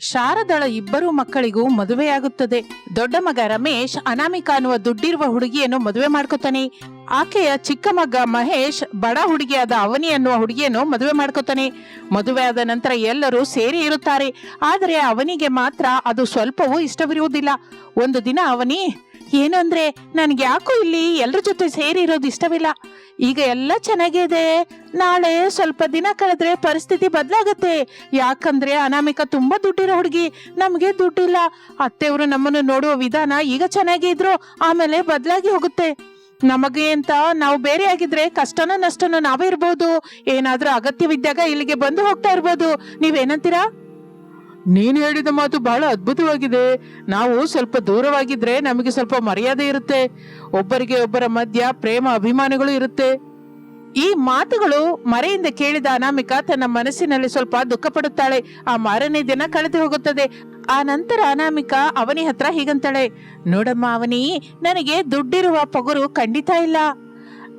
ಶಾರದಳ ಇಬ್ಬರು ಮಕ್ಕಳಿಗೂ ಮದುವೆಯಾಗುತ್ತದೆ ದೊಡ್ಡ ಮಗ ರಮೇಶ್ ಅನಾಮಿಕ ಅನ್ನುವ ದುಡ್ಡಿರುವ ಹುಡುಗಿಯನ್ನು ಮದುವೆ ಮಾಡ್ಕೋತಾನೆ. ಆಕೆಯ ಚಿಕ್ಕ ಮಗ ಮಹೇಶ್ ಬಡ ಹುಡುಗಿಯಾದ ಅವನಿ ಅನ್ನುವ ಹುಡುಗಿಯನ್ನು ಮದುವೆ ಮಾಡ್ಕೋತಾನೆ. ಮದುವೆ ಆದ ನಂತರ ಎಲ್ಲರೂ ಸೇರಿ ಇರುತ್ತಾರೆ. ಆದರೆ ಅವನಿಗೆ ಮಾತ್ರ ಅದು ಸ್ವಲ್ಪವೂ ಇಷ್ಟವಿರುವುದಿಲ್ಲ. ಒಂದು ದಿನ ಅವನಿ ಏನಂದ್ರೆ ನನ್ಗೆ ಯಾಕೋ ಇಲ್ಲಿ ಎಲ್ರ ಜೊತೆ ಸೇರಿರೋದು ಇಷ್ಟವಿಲ್ಲ. ಈಗ ಎಲ್ಲ ಚೆನ್ನಾಗಿದೆ. ನಾಳೆ ಸ್ವಲ್ಪ ದಿನ ಕಳೆದ್ರೆ ಪರಿಸ್ಥಿತಿ ಬದಲಾಗತ್ತೆ. ಯಾಕಂದ್ರೆ ಅನಾಮಿಕ ತುಂಬಾ ದುಡ್ಡಿರೋ ಹುಡುಗಿ. ನಮ್ಗೆ ದುಡ್ಡಿಲ್ಲ. ಅತ್ತೆಯವರು ನಮ್ಮನ್ನು ನೋಡುವ ವಿಧಾನ ಈಗ ಚೆನ್ನಾಗಿ ಇದ್ರು, ಆಮೇಲೆ ಬದಲಾಗಿ ಹೋಗುತ್ತೆ. ನಮಗೆ ಅಂತ ನಾವು ಬೇರೆ ಆಗಿದ್ರೆ ಕಷ್ಟನೋ ನಷ್ಟನೋ ನಾವೇ ಇರ್ಬೋದು. ಏನಾದ್ರೂ ಅಗತ್ಯವಿದ್ದಾಗ ಇಲ್ಲಿಗೆ ಬಂದು ಹೋಗ್ತಾ ಇರ್ಬೋದು. ನೀವೇನಂತೀರಾ? ನೀನು ಹೇಳಿದ ಮಾತು ಬಹಳ ಅದ್ಭುತವಾಗಿದೆ. ನಾವು ಸ್ವಲ್ಪ ದೂರವಾಗಿದ್ರೆ ನಮಗೆ ಸ್ವಲ್ಪ ಮರ್ಯಾದೆ ಇರುತ್ತೆ. ಒಬ್ಬರಿಗೆ ಒಬ್ಬರ ಮಧ್ಯ ಪ್ರೇಮ, ಅಭಿಮಾನಗಳು ಇರುತ್ತೆ. ಈ ಮಾತುಗಳು ಮರೆಯಿಂದ ಕೇಳಿದ ಅನಾಮಿಕ ತನ್ನ ಮನಸ್ಸಿನಲ್ಲಿ ಸ್ವಲ್ಪ ದುಃಖ ಪಡುತ್ತಾಳೆ. ಆ ಮಾರನೇ ದಿನ ಕಳೆದು ಹೋಗುತ್ತದೆ. ಆ ನಂತರ ಅನಾಮಿಕ ಅವನಿ ಹತ್ರ ಹೀಗಂತಾಳೆ, ನೋಡಮ್ಮ ಅವನಿ, ನನಗೆ ದುಡ್ಡಿರುವ ಪಗುರು ಖಂಡಿತ ಇಲ್ಲ.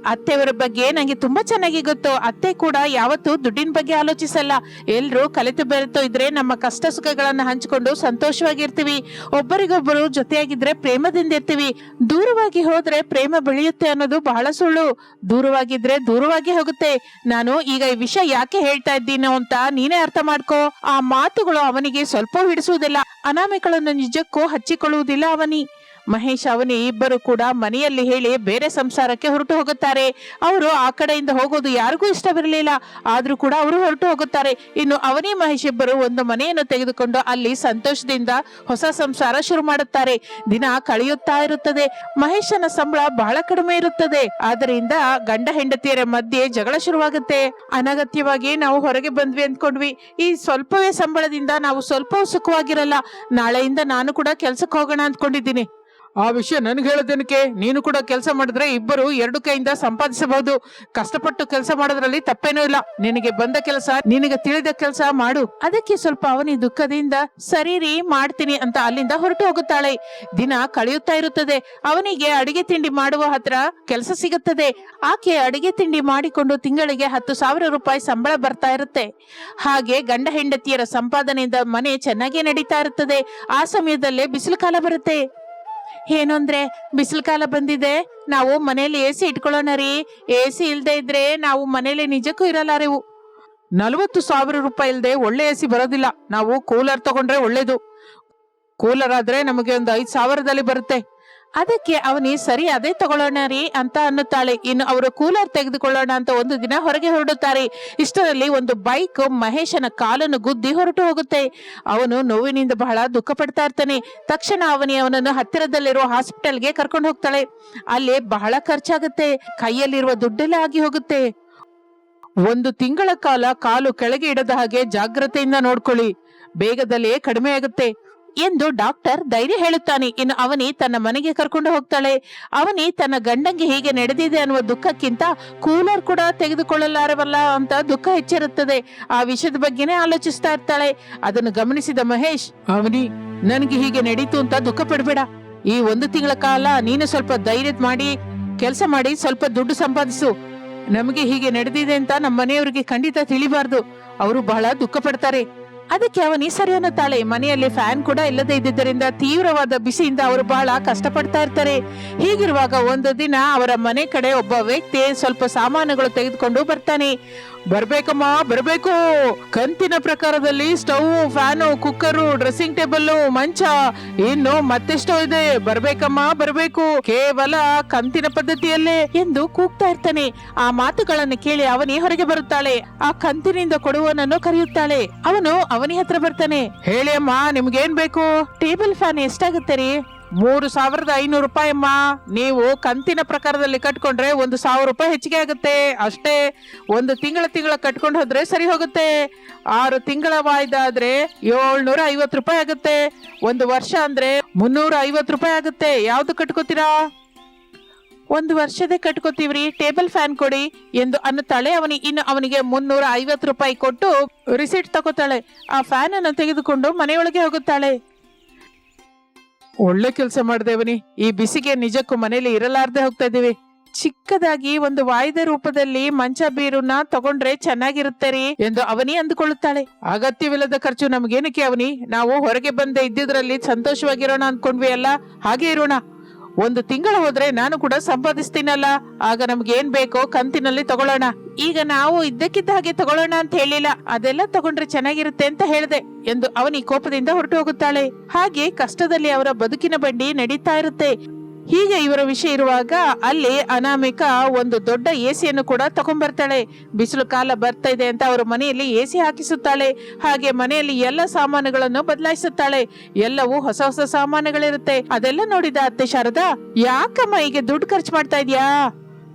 ಅತ್ತೆಯವರ ಬಗ್ಗೆ ನಂಗೆ ತುಂಬಾ ಚೆನ್ನಾಗಿ ಗೊತ್ತು. ಅತ್ತೆ ಕೂಡ ಯಾವತ್ತು ದುಡ್ಡಿನ ಬಗ್ಗೆ ಆಲೋಚಿಸಲ್ಲ. ಎಲ್ರು ಕಲಿತು ಬೆರೆತು ಇದ್ರೆ ನಮ್ಮ ಕಷ್ಟ ಸುಖಗಳನ್ನ ಹಂಚಿಕೊಂಡು ಸಂತೋಷವಾಗಿರ್ತೀವಿ. ಒಬ್ಬರಿಗೊಬ್ಬರು ಜೊತೆಯಾಗಿದ್ರೆ ಪ್ರೇಮದಿಂದ ಇರ್ತೀವಿ. ದೂರವಾಗಿ ಹೋದ್ರೆ ಪ್ರೇಮ ಬೆಳೆಯುತ್ತೆ ಅನ್ನೋದು ಬಹಳ ಸುಳ್ಳು. ದೂರವಾಗಿದ್ರೆ ದೂರವಾಗಿ ಹೋಗುತ್ತೆ. ನಾನು ಈಗ ಈ ವಿಷಯ ಯಾಕೆ ಹೇಳ್ತಾ ಇದ್ದೀನೋ ಅಂತ ನೀನೇ ಅರ್ಥ ಮಾಡ್ಕೋ. ಆ ಮಾತುಗಳು ಅವನಿಗೆ ಸ್ವಲ್ಪ ಹಿಡಿಸುವುದಿಲ್ಲ. ಅನಾಮಿಕಳನ್ನು ನಿಜಕ್ಕೂ ಹಚ್ಚಿಕೊಳ್ಳುವುದಿಲ್ಲ ಅವನಿ. ಮಹೇಶ್ ಅವನಿ ಇಬ್ಬರು ಕೂಡ ಮನೆಯಲ್ಲಿ ಹೇಳಿ ಬೇರೆ ಸಂಸಾರಕ್ಕೆ ಹೊರಟು ಹೋಗುತ್ತಾರೆ. ಅವರು ಆ ಕಡೆಯಿಂದ ಹೋಗೋದು ಯಾರಿಗೂ ಇಷ್ಟವಿರಲಿಲ್ಲ. ಆದ್ರೂ ಕೂಡ ಅವರು ಹೊರಟು ಹೋಗುತ್ತಾರೆ. ಇನ್ನು ಅವನಿ ಮಹೇಶ್ ಇಬ್ಬರು ಒಂದು ಮನೆಯನ್ನು ತೆಗೆದುಕೊಂಡು ಅಲ್ಲಿ ಸಂತೋಷದಿಂದ ಹೊಸ ಸಂಸಾರ ಶುರು ಮಾಡುತ್ತಾರೆ. ದಿನ ಕಳೆಯುತ್ತಾ ಇರುತ್ತದೆ. ಮಹೇಶನ ಸಂಬಳ ಬಹಳ ಕಡಿಮೆ ಇರುತ್ತದೆ. ಆದ್ದರಿಂದ ಗಂಡ ಹೆಂಡತಿಯರ ಮಧ್ಯೆ ಜಗಳ ಶುರುವಾಗುತ್ತೆ. ಅನಗತ್ಯವಾಗಿ ನಾವು ಹೊರಗೆ ಬಂದ್ವಿ ಅಂದ್ಕೊಂಡ್ವಿ. ಈ ಸ್ವಲ್ಪವೇ ಸಂಬಳದಿಂದ ನಾವು ಸ್ವಲ್ಪವೂ ಸುಖವಾಗಿರಲ್ಲ. ನಾಳೆಯಿಂದ ನಾನು ಕೂಡ ಕೆಲ್ಸಕ್ಕೆ ಹೋಗೋಣ ಅಂದ್ಕೊಂಡಿದ್ದೀನಿ. ಆ ವಿಷಯ ನನಗೆ ಹೇಳೋದೇನಕ್ಕೆ? ನೀನು ಕೂಡ ಕೆಲಸ ಮಾಡಿದ್ರೆ ಇಬ್ಬರು ಎರಡು ಕೈಯಿಂದ ಸಂಪಾದಿಸಬಹುದು. ಕಷ್ಟಪಟ್ಟು ಕೆಲಸ ಮಾಡೋದ್ರಲ್ಲಿ ತಪ್ಪೇನೂ ಇಲ್ಲ. ನಿನಗೆ ಬಂದ ಕೆಲಸ, ನಿನಗೆ ತಿಳಿದ ಕೆಲಸ ಮಾಡು. ಅದಕ್ಕೆ ಸ್ವಲ್ಪ ಅವನಿ ದುಃಖದಿಂದ ಸರಿ ರೀ ಮಾಡ್ತೀನಿ ಅಂತ ಅಲ್ಲಿಂದ ಹೊರಟು ಹೋಗುತ್ತಾಳೆ. ದಿನ ಕಳೆಯುತ್ತಾ ಇರುತ್ತದೆ. ಅವನಿಗೆ ಅಡಿಗೆ ತಿಂಡಿ ಮಾಡುವ ಹತ್ರ ಕೆಲಸ ಸಿಗುತ್ತದೆ. ಆಕೆ ಅಡಿಗೆ ತಿಂಡಿ ಮಾಡಿಕೊಂಡು ತಿಂಗಳಿಗೆ ಹತ್ತು ಸಾವಿರ ರೂಪಾಯಿ ಸಂಬಳ ಬರ್ತಾ ಇರುತ್ತೆ. ಹಾಗೆ ಗಂಡ ಹೆಂಡತಿಯರ ಸಂಪಾದನೆಯಿಂದ ಮನೆ ಚೆನ್ನಾಗಿ ನಡೀತಾ ಇರುತ್ತದೆ. ಆ ಸಮಯದಲ್ಲೇ ಬಿಸಿಲು ಕಾಲ ಬರುತ್ತೆ. ಏನು ಅಂದ್ರೆ, ಬಿಸಿಲು ಕಾಲ ಬಂದಿದೆ, ನಾವು ಮನೆಯಲ್ಲಿ ಎ ಸಿ ಇಟ್ಕೊಳ್ಳೋಣ ರೀ. ಎ ಸಿ ಇಲ್ದೇ ಇದ್ರೆ ನಾವು ಮನೇಲಿ ನಿಜಕ್ಕೂ ಇರಲಾರೆವು ನಲವತ್ತು ಸಾವಿರ ರೂಪಾಯಿ ಇಲ್ದೆ ಒಳ್ಳೆ ಎ ಸಿ ಬರೋದಿಲ್ಲ. ನಾವು ಕೂಲರ್ ತಗೊಂಡ್ರೆ ಒಳ್ಳೇದು. ಕೂಲರ್ ಆದ್ರೆ ನಮಗೆ ಒಂದು ಐದು ಸಾವಿರದಲ್ಲಿ ಬರುತ್ತೆ. ಅದಕ್ಕೆ ಅವನಿ ಸರಿ ಅದೇ ತಗೊಳ್ಳೋಣ ರೀ ಅಂತ ಅನ್ನುತ್ತಾಳೆ. ಇನ್ನು ಅವರು ಕೂಲರ್ ತೆಗೆದುಕೊಳ್ಳೋಣ ಅಂತ ಒಂದು ದಿನ ಹೊರಗೆ ಹೊರಡುತ್ತಾರೆ. ಇಷ್ಟರಲ್ಲಿ ಒಂದು ಬೈಕ್ ಮಹೇಶನ ಕಾಲನ್ನು ಗುದ್ದಿ ಹೊರಟು ಹೋಗುತ್ತೆ. ಅವನು ನೋವಿನಿಂದ ಬಹಳ ದುಃಖ ಪಡ್ತಾ ಇರ್ತಾನೆ. ತಕ್ಷಣ ಅವನಿ ಅವನನ್ನು ಹತ್ತಿರದಲ್ಲಿರುವ ಹಾಸ್ಪಿಟಲ್ಗೆ ಕರ್ಕೊಂಡು ಹೋಗ್ತಾಳೆ. ಅಲ್ಲಿ ಬಹಳ ಖರ್ಚಾಗುತ್ತೆ. ಕೈಯಲ್ಲಿರುವ ದುಡ್ಡೆಲ್ಲ ಆಗಿ ಹೋಗುತ್ತೆ. ಒಂದು ತಿಂಗಳ ಕಾಲ ಕಾಲು ಕೆಳಗೆ ಇಡದ ಹಾಗೆ ಜಾಗ್ರತೆಯಿಂದ ನೋಡ್ಕೊಳ್ಳಿ. ಬೇಗದಲ್ಲೇ ಕಡಿಮೆ ಆಗುತ್ತೆ ಎಂದು ಡಾಕ್ಟರ್ ಧೈರ್ಯ ಹೇಳುತ್ತಾನೆ. ಇನ್ನು ಅವನಿ ತನ್ನ ಮನೆಗೆ ಕರ್ಕೊಂಡು ಹೋಗ್ತಾಳೆ. ಅವನಿ ತನ್ನ ಗಂಡಂಗೆ ಹೀಗೆ ನಡೆದಿದೆ ಅನ್ನುವ ದುಃಖಕ್ಕಿಂತ ಕೂಲರ್ ಕೂಡ ತೆಗೆದುಕೊಳ್ಳಲಾರವಲ್ಲ ಅಂತ ದುಃಖ ಹೆಚ್ಚಿರುತ್ತದೆ. ಆ ವಿಷಯದ ಬಗ್ಗೆನೇ ಆಲೋಚಿಸ್ತಾ ಇರ್ತಾಳೆ. ಅದನ್ನು ಗಮನಿಸಿದ ಮಹೇಶ್, ಅವನಿ, ನನಗೆ ಹೀಗೆ ನಡೀತು ಅಂತ ದುಃಖ ಪಡಬೇಡ. ಈ ಒಂದು ತಿಂಗಳ ಕಾಲ ನೀನು ಸ್ವಲ್ಪ ಧೈರ್ಯ ಮಾಡಿ, ಕೆಲಸ ಮಾಡಿ, ಸ್ವಲ್ಪ ದುಡ್ಡು ಸಂಪಾದಿಸು. ನಮಗೆ ಹೀಗೆ ನಡೆದಿದೆ ಅಂತ ನಮ್ಮ ಮನೆಯವರಿಗೆ ಖಂಡಿತ ತಿಳಿಬಾರ್ದು. ಅವರು ಬಹಳ ದುಃಖ ಪಡ್ತಾರೆ ಅದಕ್ಕೆ ಅವನಿ ಸರಿ ಅನ್ನುತ್ತಾಳೆ ಮನೆಯಲ್ಲಿ ಫ್ಯಾನ್ ಕೂಡ ಇಲ್ಲದೆ ಇದ್ದಿದ್ದರಿಂದ ತೀವ್ರವಾದ ಬಿಸಿಯಿಂದ ಅವರು ಬಹಳ ಕಷ್ಟಪಡ್ತಾ ಇರ್ತಾರೆ. ಹೀಗಿರುವಾಗ ಒಂದು ದಿನ ಅವರ ಮನೆ ಕಡೆ ಒಬ್ಬ ವ್ಯಕ್ತಿ ಸ್ವಲ್ಪ ಸಾಮಾನುಗಳು ತೆಗೆದುಕೊಂಡು ಬರ್ತಾನೆ. ಬರ್ಬೇಕಮ್ಮ, ಬರ್ಬೇಕು. ಕಂತಿನ ಪ್ರಕಾರದಲ್ಲಿ stove, fan, cooker, dressing table ಮಂಚ, ಇನ್ನು ಮತ್ತೆಷ್ಟೋ ಇದೆ. ಬರ್ಬೇಕಮ್ಮ, ಬರ್ಬೇಕು. ಕೇವಲ ಕಂತಿನ ಪದ್ಧತಿಯಲ್ಲೇ ಎಂದು ಕೂಗ್ತಾ ಇರ್ತಾನೆ. ಆ ಮಾತುಗಳನ್ನು ಕೇಳಿ ಅವನಿ ಹೊರಗೆ ಬರುತ್ತಾಳೆ. ಆ ಕಂತಿನಿಂದ ಕೊಡುವನನ್ನು ಕರೆಯುತ್ತಾಳೆ. ಅವನು ಅವನಿ ಹತ್ರ ಬರ್ತಾನೆ. ಹೇಳಿ ಅಮ್ಮ, ನಿಮ್ಗೇನ್ ಬೇಕು? ಟೇಬಲ್ ಫ್ಯಾನ್ ಎಷ್ಟಾಗುತ್ತೆ ರೀ? ಮೂರು ಸಾವಿರದ ಐನೂರು ರೂಪಾಯಿ ಅಮ್ಮ. ನೀವು ಕಂತಿನ ಪ್ರಕಾರದಲ್ಲಿ ಕಟ್ಕೊಂಡ್ರೆ ಒಂದು ಸಾವಿರ ರೂಪಾಯಿ ಹೆಚ್ಚಿಗೆ ಆಗುತ್ತೆ. ಅಷ್ಟೇ ಒಂದು ತಿಂಗಳ ತಿಂಗಳ ಕಟ್ಕೊಂಡು ಹೋದ್ರೆ ಸರಿ ಹೋಗುತ್ತೆ. ಆರು ತಿಂಗಳ ವಾಯ್ದಾದ್ರೆ ಏಳ್ನೂರ ಐವತ್ತು ರೂಪಾಯಿ ಆಗುತ್ತೆ. ಒಂದು ವರ್ಷ ಅಂದ್ರೆ ಮುನ್ನೂರ ಐವತ್ತು ರೂಪಾಯಿ ಆಗುತ್ತೆ. ಯಾವ್ದು ಕಟ್ಕೋತೀರಾ? ಒಂದು ವರ್ಷದೇ ಕಟ್ಕೋತೀವ್ರಿ. ಟೇಬಲ್ ಫ್ಯಾನ್ ಕೊಡಿ ಎಂದು ಅನ್ನುತ್ತಾಳೆ. ಅವನಿ ಇನ್ನು ಅವನಿಗೆ ಮುನ್ನೂರ ಐವತ್ತು ರೂಪಾಯಿ ಕೊಟ್ಟು ರಿಸಿಟ್ ತಗೋತಾಳೆ. ಆ ಫ್ಯಾನ್ ಅನ್ನು ತೆಗೆದುಕೊಂಡು ಮನೆಯೊಳಗೆ ಹೋಗುತ್ತಾಳೆ. ಒಳ್ಳೆ ಕೆಲಸ ಮಾಡ್ದೇವನಿ, ಈ ಬಿಸಿಗೆ ನಿಜಕ್ಕೂ ಮನೇಲಿ ಇರಲಾರ್ದೆ ಹೋಗ್ತಾ ಇದೀವಿ ಚಿಕ್ಕದಾಗಿ ಒಂದು ವಾಯ್ದ ರೂಪದಲ್ಲಿ ಮಂಚ ಬೀರುನ ತಗೊಂಡ್ರೆ ಚೆನ್ನಾಗಿರುತ್ತೆ ರೀ ಎಂದು ಅವನಿ ಅಂದುಕೊಳ್ಳುತ್ತಾಳೆ. ಅಗತ್ಯವಿಲ್ಲದ ಖರ್ಚು ನಮ್ಗೇನಕ್ಕೆ ಅವನಿ? ನಾವು ಹೊರಗೆ ಬಂದೆ ಇದ್ದಿದ್ರಲ್ಲಿ ಸಂತೋಷವಾಗಿರೋಣ ಅನ್ಕೊಂಡ್ವಿ ಅಲ್ಲ? ಹಾಗೆ ಇರೋಣ. ಒಂದು ತಿಂಗಳು ಹೋದ್ರೆ ನಾನು ಕೂಡ ಸಂಪಾದಿಸ್ತೀನಲ್ಲ. ಆಗ ನಮ್ಗೆ ಏನ್ ಬೇಕೋ ಕಂತಿನಲ್ಲಿ ತಗೊಳ್ಳೋಣ. ಈಗ ನಾವು ಇದ್ದಕ್ಕಿದ್ದ ಹಾಗೆ ತಗೊಳ್ಳೋಣ ಅಂತ ಹೇಳಿಲ್ಲ. ಅದೆಲ್ಲ ತಗೊಂಡ್ರೆ ಚೆನ್ನಾಗಿರುತ್ತೆ ಅಂತ ಹೇಳ್ದೆ ಎಂದು ಅವನಿ ಕೋಪದಿಂದ ಹೊರಟು ಹೋಗುತ್ತಾಳೆ. ಹಾಗೆ ಕಷ್ಟದಲ್ಲಿ ಅವರ ಬದುಕಿನ ಬಂಡಿ ನಡೀತಾ ಇರುತ್ತೆ. ಹೀಗೆ ಇವರ ವಿಷಯ ಇರುವಾಗ ಅಲ್ಲಿ ಅನಾಮಿಕ ಒಂದು ದೊಡ್ಡ ಎಸಿಯನ್ನು ಕೂಡ ತಗೊಂಡ್ಬರ್ತಾಳೆ. ಬಿಸಿಲು ಕಾಲ ಬರ್ತಾ ಇದೆ ಅಂತ ಅವರ ಮನೆಯಲ್ಲಿ ಎಸಿ ಹಾಕಿಸುತ್ತಾಳೆ. ಹಾಗೆ ಮನೆಯಲ್ಲಿ ಎಲ್ಲ ಸಾಮಾನುಗಳನ್ನು ಬದಲಾಯಿಸುತ್ತಾಳೆ. ಎಲ್ಲವೂ ಹೊಸ ಹೊಸ ಸಾಮಾನುಗಳಿರುತ್ತೆ. ಅದೆಲ್ಲ ನೋಡಿದ ಅತ್ತೆ ಶಾರದಾ, ಯಾಕಮ್ಮ ಹೀಗೆ ದುಡ್ಡು ಖರ್ಚು ಮಾಡ್ತಾ ಇದ್ಯಾ?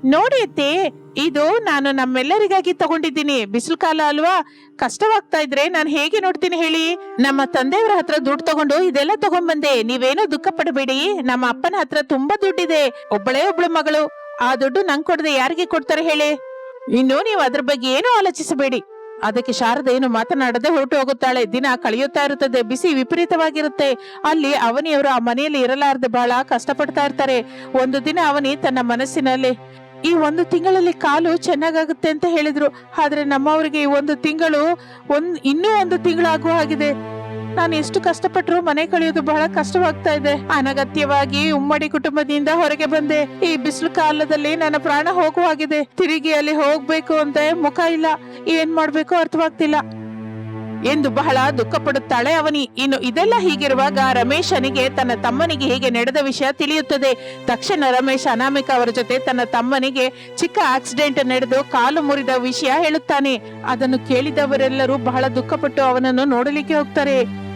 ನೋಡಿ ಅತ್ತೆ ಇದು ನಾನು ನಮ್ಮೆಲ್ಲರಿಗಾಗಿ ತಗೊಂಡಿದ್ದೀನಿ. ಬಿಸಿಲು ಕಾಲ ಅಲ್ವಾ? ಕಷ್ಟವಾಗ್ತಾ ಇದ್ರೆ ನಾನು ಹೇಗೆ ನೋಡ್ತೀನಿ ಹೇಳಿ? ನಮ್ಮ ತಂದೆಯವರ ಹತ್ರ ದುಡ್ಡು ತಗೊಂಡು ಇದೆಲ್ಲ ತಗೊಂಡ್ಬಂದೆ. ನೀವೇನೋ ದುಃಖ ಪಡಬೇಡಿ. ನಮ್ಮ ಅಪ್ಪನ ಹತ್ರ ತುಂಬಾ ದುಡ್ಡಿದೆ. ಒಬ್ಬಳೇ ಒಬ್ಳು ಮಗಳು. ಆ ದುಡ್ಡು ನಂಗ್ ಕೊಡದೆ ಯಾರಿಗೆ ಕೊಡ್ತಾರೆ ಹೇಳಿ? ಇನ್ನು ನೀವು ಅದ್ರ ಬಗ್ಗೆ ಏನೂ ಆಲೋಚಿಸಬೇಡಿ. ಅದಕ್ಕೆ ಶಾರದೆ ಏನು ಮಾತನಾಡದೆ ಹೊರಟು ಹೋಗುತ್ತಾಳೆ. ದಿನ ಕಳೆಯುತ್ತಾ ಇರುತ್ತದೆ. ಬಿಸಿ ವಿಪರೀತವಾಗಿರುತ್ತೆ. ಅಲ್ಲಿ ಅವನಿಯವರು ಆ ಮನೆಯಲ್ಲಿ ಇರಲಾರದೆ ಬಹಳ ಕಷ್ಟಪಡ್ತಾ ಇರ್ತಾರೆ. ಒಂದು ದಿನ ಅವನಿ ತನ್ನ ಮನಸ್ಸಿನಲ್ಲಿ ಈ ಒಂದು ತಿಂಗಳಲ್ಲಿ ಕಾಲು ಚೆನ್ನಾಗಾಗುತ್ತೆ ಅಂತ ಹೇಳಿದ್ರು. ಆದ್ರೆ ನಮ್ಮವರಿಗೆ ಈ ಒಂದು ತಿಂಗಳು ಒಂದ್, ಇನ್ನೂ ಒಂದು ತಿಂಗಳಾಗುವ ಆಗಿದೆ ನಾನು ಎಷ್ಟು ಕಷ್ಟಪಟ್ಟರು ಮನೆ ಕಳೆಯೋದು ಬಹಳ ಕಷ್ಟವಾಗ್ತಾ ಇದೆ. ಅನಗತ್ಯವಾಗಿ ಉಮ್ಮಡಿ ಕುಟುಂಬದಿಂದ ಹೊರಗೆ ಬಂದೆ. ಈ ಬಿಸಿಲು ಕಾಲದಲ್ಲಿ ನನ್ನ ಪ್ರಾಣ ಹೋಗುವಾಗಿದೆ ತಿರುಗಿ ಅಲ್ಲಿ ಹೋಗ್ಬೇಕು ಅಂತ ಮುಖ ಇಲ್ಲ. ಏನ್ ಮಾಡ್ಬೇಕು ಅರ್ಥವಾಗ್ತಿಲ್ಲ. ಎಂದು ಬಹಳ ದುಃಖ ಪಡುತ್ತಾಳೆ ಅವನಿ. ಇನ್ನು ಇದೆಲ್ಲ ಹೀಗಿರುವಾಗ ರಮೇಶನಿಗೆ ತನ್ನ ತಮ್ಮನಿಗೆ ಹೀಗೆ ನಡೆದ ವಿಷಯ ತಿಳಿಯುತ್ತದೆ. ತಕ್ಷಣ ರಮೇಶ್ ಅನಾಮಿಕ ಅವರ ಜೊತೆ ತನ್ನ ತಮ್ಮನಿಗೆ ಚಿಕ್ಕ ಆಕ್ಸಿಡೆಂಟ್ ನಡೆದು ಕಾಲು ಮುರಿದ ವಿಷಯ ಹೇಳುತ್ತಾನೆ. ಅದನ್ನು ಕೇಳಿದವರೆಲ್ಲರೂ ಬಹಳ ದುಃಖಪಟ್ಟು ಅವನನ್ನು ನೋಡಲಿಕ್ಕೆ ಹೋಗ್ತಾರೆ.